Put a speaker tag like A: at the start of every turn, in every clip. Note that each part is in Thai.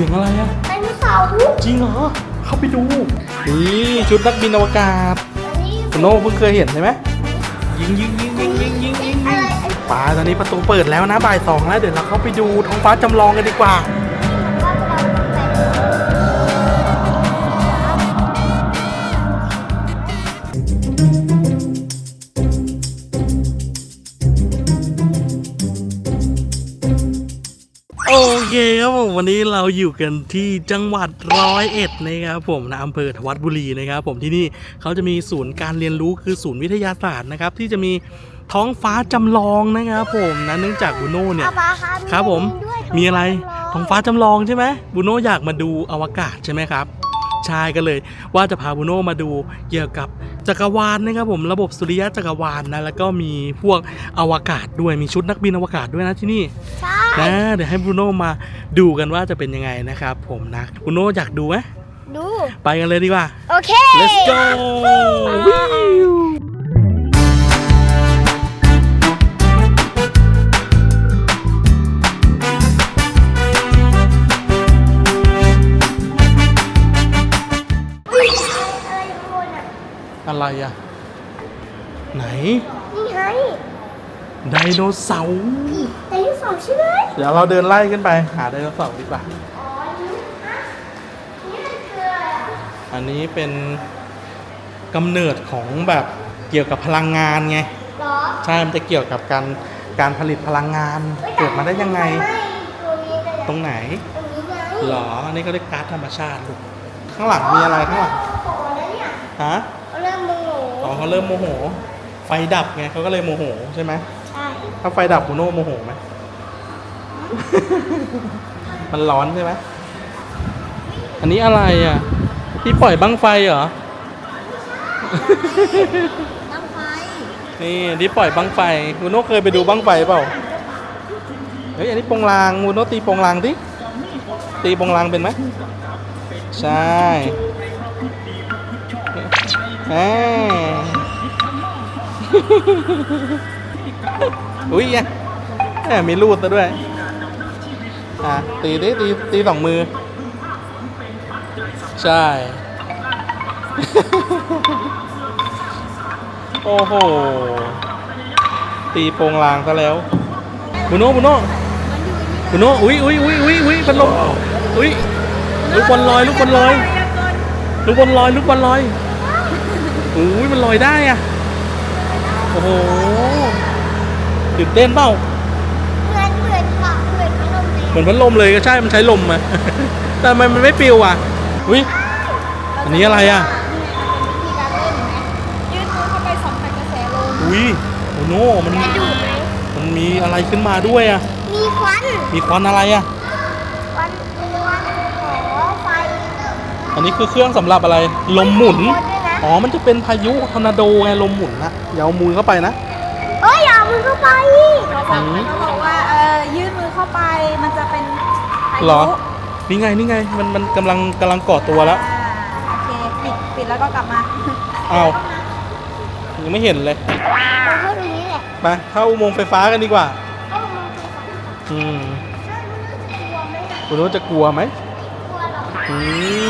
A: สียงอะไรอะ
B: ไดโนเสาร์
A: จริงเหรอ เข้าไปดู นี่ชุดนักบินอวกาศ
B: อันนี้
A: คุณโน่เพิ่งเคยเห็นใช่ไหมยิงยิงยิงยิงยิงยิงยิง
B: อะไรไอ้
A: ป่าตอนนี้ประตูเปิดแล้วนะบ่ายสองแล้วเดี๋ยวเราเข้าไปดูท้องฟ้าจำลองกันดีกว่า
B: ว่า
A: วันนี้เราอยู่กันที่จังหวัดร้อยเอ็ดนะครับผมนะอำเภอธวัดบุรีนะครับผมที่นี่เขาจะมีศูนย์การเรียนรู้คือศูนย์วิทยาศาสตร์นะครับที่จะมีท้องฟ้าจำลองนะครับผมนะเนื่องจากบูโน่เนี่ย
B: ครับ
A: ผมมีอะไรท้องฟ้าจำลองใช่ไหมบูโน่อยากมาดูอวกาศใช่ไหมครับใช่ก็เลย ว่าจะพาบูโน่มาดูเกี่ยวกับจักรวาลนะครับผมระบบสุริยะจักรวาลนะแล้วก็มีพวกอวกาศด้วยมีชุดนักบินอวกาศด้วยนะที่นี่
B: ใช่
A: นะ เดี๋ยวให้บรูโน่มาดูกันว่าจะเป็นยังไงนะครับ ผมนะบรูโน่อยากดูไหม
B: ดู
A: ไปกันเลยดีกว่า
B: โอเค
A: let's go วิวอะไรอะไหน
B: นี่ไง
A: ไดโนเสาร์
B: ไดโนเสาร์ใช่ไหม
A: เดี๋ยวเราเดินไล่ขึ้นไปหาไดโนเสาร์ดีกว่า
B: อ๋อนี่ฮะนี่มันคืออะไรอะ
A: อันนี้เป็นกำเนิดของแบบเกี่ยวกับพลังงานไง
B: เหรอ
A: ใช่ มันจะเกี่ยวกับการการผลิตพลังงาน
B: ฮ้ย
A: เกิดมาได้ยังไง
B: ไม่ตรงนี้เลยอะ
A: ตรงไหน
B: ตรงนี้ไง
A: หรอ อันนี้ก็เรียกก๊าซธรรมชาติลูก ข้างหลังมีอะไรข้างหลัง
B: โอ้โหแล้วเนี่ย
A: ฮะ
B: เขาเริ่มโมโห
A: อ๋อเขาเริ่มโมโหไฟดับไงเขาก็เลยโมโหใช่ไหม
B: ใช่
A: ถ้าไฟดับบูโน่โมโหไหม มันร้อนใช่ไหมอันนี้อะไรอะ ที่ปล่อยบั้งไฟเหรอ
B: น้ำไฟ
A: นี่ที่ปล่อยบั้งไฟบูโน่เคยไปดูบั้งไฟเปล่า เฮ้ยอันนี้โปงลางบูโน่ตีโปงลางดิ ตีโปงลางเป็นไหม ใช่แหม อุ้ยอะแหมมีรูดซะด้วย อะ ตีดิตีตีสองมือ ใช่ โอ้โห ตีโปงลางซะแล้วบุโน่บุโน่บุโน่อุ้ยอุ้ยอุ้ยอุ้ยอุ้ยพัดลมอุ้ยลูกบอลลอยลูกบอลลอยลูกบอลลอยลูกบอลลอยอุ้ยมันลอยได้อะ โอ้โหตื่นเต้นเปล่า
B: เหมือนเหมือนเกาะเหมือนพัดลมเลย
A: เหมือนพัดลมเลยก็ใช่มันใช้ลมอะแต่ทำไมมันไม่ปลิวอะอุ้ย อันนี้อะไรอะ
B: มีการเล่นไหม
C: ยื่นมือเข้าไปสัมผัสกระแสลม
A: อุ้ยโอ้โน่มัน
B: จะดูดไหม
A: มันมีอะไรขึ้นมาด้วยอะ
B: มีควัน
A: มีควันอะไรอะ
B: ควันควันหอไฟ
A: อันนี้คือเครื่องสำหรับอะไร ลมหมุน
B: ด้วยนะ
A: อ๋อ มันจะเป็นพายุทอร์นาโดไงลมหมุนนะอย่าเอามือเข้าไปนะ
B: เอ้ยอย่าเอามือเข้าไป
C: เขาบอกเขาบอกว่าเออยื่นมือเข้าไปมันจะเป็นพายุ
A: เหรอ นี่ไงนี่ไง มันมันกำลังกำลังก่อตัวแล้ว
C: อ่าโอเคปิดปิดแล้วก็กลับมา
A: อ้าวยังไม่เห็นเลย
B: เราเข้าตรงนี้แหละ
A: ไปเข้าอุโมงค์ไฟฟ้ากันดีกว่า
B: เข้ามาไฟฟ้า
A: อืม
B: ใช่มันน่าจะกลัวไหมอะ
A: คุณรู้จะกลัวไหม
B: กลัวเหรอ
A: อืม
B: ทำไมอะ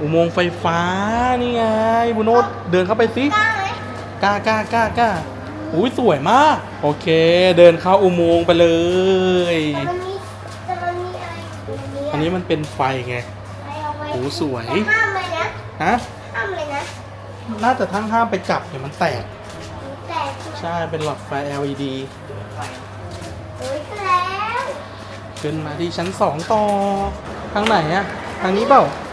A: อุโมงค์ไฟฟ้านี่ไงบุโนตเดินเข้าไปสิ
B: กล้าไหม
A: กล้ากล้ากล้ากล้าอุ้ยสวยมาก โอเค เดินเข้าอุโมงค์ไปเลย
B: แต่มันมีแต่มันมีอะไรอยู่ตรงนี้
A: อันนี้มันเป็นไฟไง
B: ไปเอาไว้
A: โอ้สวย
B: แต่ห้ามเลยนะ
A: ฮะ
B: ห้ามเลยนะ
A: น่าจะทั้งห้ามไปจับเดี๋ยวมันแตก
B: แต่
A: ใช่เป็นหลอดไฟ LED
B: เฮ้ยก็แล้ว
A: ขึ้นมาที่ชั้นสองต่อทางไหนอะทางนี้เปล่าโอ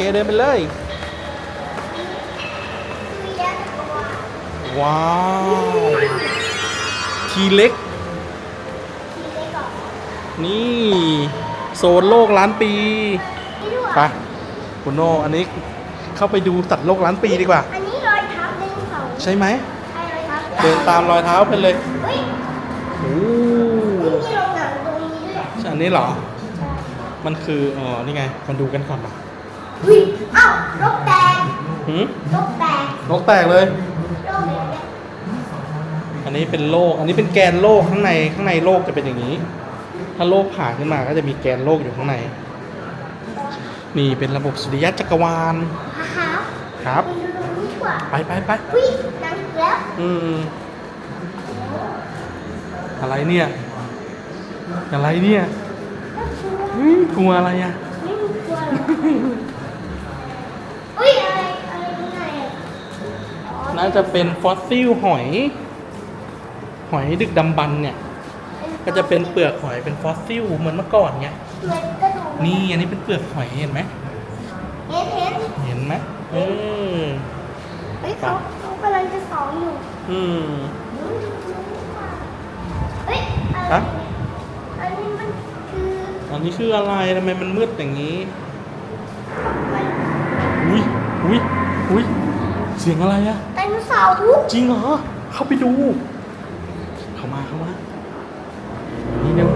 A: เคเดินไปเลย
B: มีแยกตัว
A: ว้าวทีเล็ก
B: ทีเล็กก่อน
A: นี่โซนโลกล้านปี
B: นี่ด้วย
A: ไปคุณโนอันนี้เข้าไปดูสัตว์โลกล้านปีดีกว่า
B: อันนี้รอยเท้าไดโนเสาร์
A: ใช่ไหม
B: ใช่รอยเท้า
A: เดินตามรอยเท้าไปเลย
B: เฮ้ย
A: โอ้
B: นี่มีโรงหนังตรงนี้ด้วย
A: อันนี้เหรอ มันคืออ๋อนี่ไงมาดูกันก่อนนะ
B: เฮ้ยเอ้านกแตก
A: หืม
B: นกแตก
A: นกแตกเลย
B: โลกแบบเนี้ย
A: อันนี้เป็นโลก อันนี้เป็นแกนโลกข้างในข้างในโลกจะเป็นอย่างนี้
B: น
A: ถ้าโลกผ่าขึ้นมาก็จะมีแกนโลกอยู่ข้างใน นี่เป็นระบบสุริยะจักรวาล
B: ฮ่า
A: ครับ
B: ไปดูตรงนี้ดีกว่า
A: ไปไปไป
B: วิ่งหนังแล้ว
A: อืม อะไรเนี่ย อะไรเนี่ยเฮ้ยกลัวอะไรอะ
B: ไม่มีกลัวหรอกอุ้ยอะไรอะไรข้างในอะอ๋อ
A: น่าจะเป็นฟอสซิลหอย หอยดึกดำบรรพ์เนี่ย ก็จะเป็นเปลือกหอยเป็นฟอสซิลเหมือนเมื่อก่อนเนี่ย
B: เหมือนกระดูก
A: นี่อันนี้เป็นเปลือกหอยเห็นไหม
B: เห็นเห็น
A: เห็นไหมเออ
B: เฮ้ยเขาเขากำลังจะสอนอยู่
A: อืม
B: เฮ้ยอะไร
A: ฮะ
B: อันนี้มันคือ
A: อันนี้คืออะไรทำไมมันมืดอย่างนี้อุ้ยอุ้ยอุ้ยเสียงอะไรอะ
B: ไดโน เสาร์
A: จริงเหรอ เข้าไปดู เข้ามาเข้ามานี่เร็ว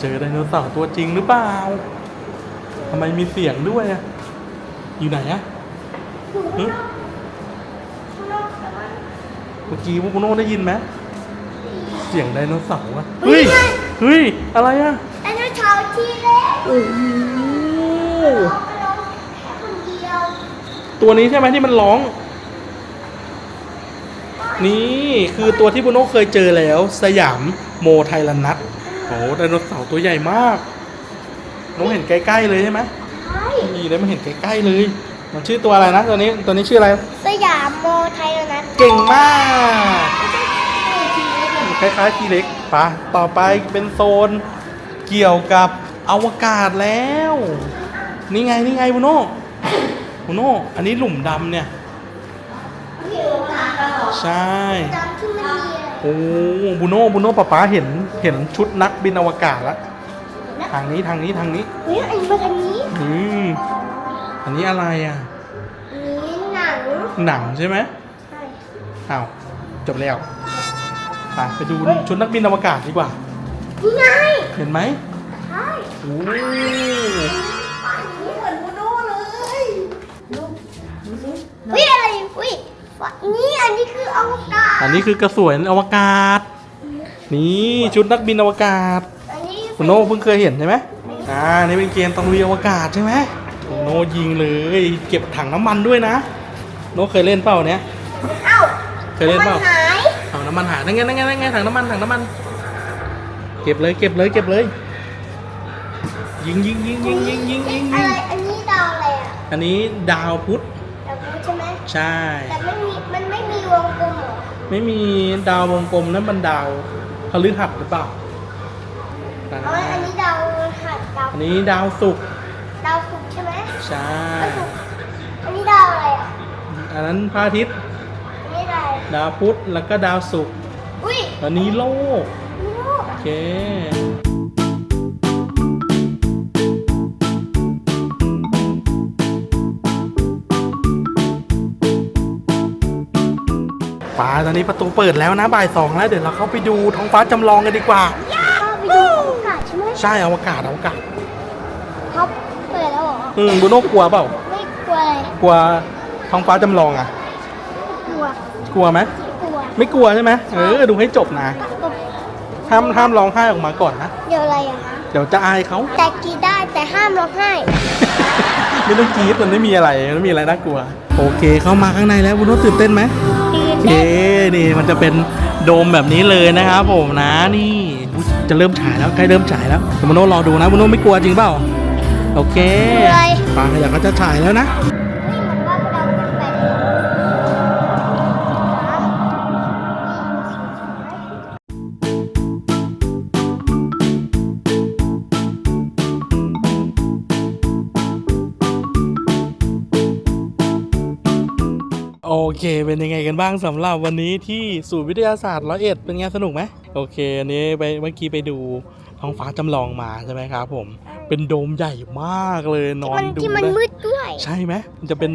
A: เจอไดโนเสาร์ตัวจริงหรือเปล่าทำไมมีเสียงด้วยอะอยู่ไหนอะ
B: อยู่
A: หึ
B: ข้างนอกข้างนอกแต่ว่า
A: เมื่อกี้พวกคุณโน่ได้ยินไหมเสียงไดโนเสาร์อะ
B: เฮ้
A: เฮ้ย
B: ย
A: เฮ้ยอะไรอะ
B: ไดโนเสาร์ที่เล็ก
A: โอ้โห
B: เราไปลองแค่คนเดียว
A: ตัวนี้ใช่ไหมที่มันร้อง นี่คือตัวที่บุโน่เคยเจอแล้ว สยามโมไทยแลนนัทโอ้โหไดโนเสาร์ตัวใหญ่มากน้องเห็นใกล้ๆเลยใช่ไหม
B: ใช่
A: นี่ได้มาเห็นใกล้ๆเลย มันชื่อตัวอะไรนะตัวนี้ตัวนี้ชื่ออะไร
B: สยามโมไทยแล้วนะ
A: เก่งมาก
B: ไม่ใช่ทีเล็กหรอก
A: คล้ายๆทีเล็กปะต่อไปเป็นโซนเกี่ยวกับอวกาศแล้ว นี่ไงนี่ไงบุโน่บุโน่อันนี้หลุมดำเนี่ย ใช่
B: จำที่มันมีอะไร
A: โอ้บุโน่บุโน่ป๊าป๊าเห็นเห็นชุดนักบินอวกาศแล้ว
B: นะ
A: ทางนี้ทางนี้ทางนี้
B: เฮ้ยอันนี้มาทางนี้
A: อืมอันนี้อะไรอะ
B: อันนี้หนัง
A: หนังใช่ไหม
B: ใช่
A: อ้าวจบแล้วไปไปดูชุดนักบินอวกาศดีกว่า
B: นี่ไง
A: เห็นไหม
B: ใช่
A: โอ้
B: อันนี้เหมือนโมโน่เลยเฮ้ยอะไรเฮ้ยนี่อันนี้คืออวกาศ
A: อันนี้คือกระสวยอวกาศ นี่ชุดนักบินอวกาศ
B: อันนี้
A: คุณโน่เพิ่งเคยเห็นใช่ไหมอ่า นี่เป็นเกมตะลุยอวกาศใช่ไหมคุณโน่ยิงเลย เก็บถังน้ำมันด้วยนะ โน่เคยเล่นเปล่าเนี้ย
B: เอ้า
A: เคยเล่นเปล่า
B: มันหาย
A: ถังน้ำมันหายนั่นไงนั่นไงนั่นไงถังน้ำมันถังน้ำมัน เก็บเลยเก็บเลยเก็บเลย ยิงยิงยิงยิงยิงยิงยิง
B: อะ
A: ยิง
B: ไรอันนี้ดาวอะไรอะ
A: อันนี้ดาวพุธ
B: ดาวพุธใช่ไหม
A: ใช่
B: แต่ไม่มี มันไม่มีวงกลมเหรอ
A: ไม่มีดาววงกลมนั่นมันดาวพฤหัสหรือเปล่า
B: อ๋ออันนี้ดาวหัดดาว
A: อันนี้ดาวศุกร์
B: ดาวศุกร์ใช่ไหม
A: ใช่
B: ดาวศุกร์อันนี้ดาวอะไรอะ
A: อันนั้นพระอาทิตย์
B: อันนี้อะไร
A: ดาวพุธแล้วก็ดาวศุกร์
B: อุ้ย
A: อันนี้โลก
B: นี่โลก
A: โอเค ฟ้าตอนนี้ประตูเปิดแล้วนะบ่ายสองแล้วเดี๋ยวเราเข้าไปดูท้องฟ้าจำลองกันดีกว่า
B: ก็ไปดูอวกาศใช่ไหม
A: ใช่อวกาศอวกาศ
B: เขาเปิดแล้วเหรอ
A: อืมบุโน่กลัวเปล่า
B: ไม่กลัวอะไร
A: กลัวท้องฟ้าจำลองอะ
B: กลัว
A: กลัวไหม
B: กลัว
A: ไม่กลัวใช่ไหมเออดูให้จบนะ
B: ก็
A: ห้ามห้ามร้องไห้ออกมาก่อนนะ
B: เดี๋ยวอะไรอะ
A: เดี๋ยวจะอายเขา
B: แต่กรีดได้แต่ห้ามร้องไห้
A: ไม่ต้องกรี๊ดมันไม่มีอะไรมันไม่มีอะไรน่ากลัว โอเคเข้ามาข้างในแล้วบุโน่ตื่นเต้นไหม
B: กรีด
A: โอ เค
B: ได้
A: นี่มันจะเป็นโดมแบบนี้เลยนะครับผมนะนี่อุ๊ยจะเริ่มฉายแล้วใกล้เริ่มฉายแล้วเดี๋ยวบุโน่รอดูนะบุโน่ไม่กลัวจริงเปล่าโอเคฟังเดี๋ยวก็จะฉายแล้วนะ เค เป็นยังไงกันบ้างสำหรับวันนี้ที่ศูนย์วิทยาศาสตร์ร้อยเอ็ดเป็นไงสนุกไหมโอเค อันนี้ไปเมื่อกี้ไปดูท้องฟ้าจำลองมาใช่ไหมครับผม เป็นโดมใหญ่มากเลยน
B: ที่
A: อ
B: มันน
A: ดู
B: ที่มัน
A: ได้
B: มืดด้วย
A: ใช่ไหมมันจะเป็น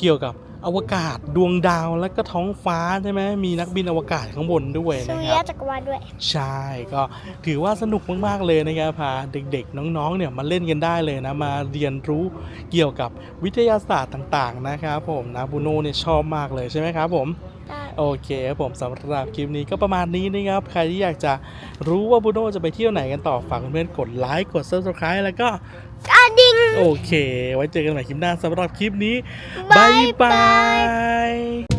A: เกี่ยวกับ อวกาศดวงดาวแล้วก็ท้องฟ้าใช่ไหมมีนักบินอวกาศข้างบนด้วย
B: สุ
A: นะ
B: ริ
A: ค
B: ยะ
A: รับ
B: จักรวาลด้วย
A: ใช่ก็ถือว่าสนุกมากๆเลยนะครับพาเด็กๆ น้องๆเนี่ยมาเล่นกันได้เลยนะ มาเรียนรู้เกี่ยวกับวิทยาศาสตร์ต่างๆนะครับผมนะบูโน่เนี่ยชอบมากเลยใช่ไหมครับผม
B: ได้
A: โอเคครับผมสำหรับคลิปนี้ก็ประมาณนี้นะครับ ใครที่อยากจะรู้ว่าบูโน่จะไปเที่ยวไหนกันต่อฝากเพื่อนๆกดไลค์กด subscribe แล้วก็
B: กระดิ่ง
A: โอเค ไว้เจอกันใหม่คลิปหน้าสำหรับคลิปนี้
B: บ๊ายบาย
A: บ๊ายบาย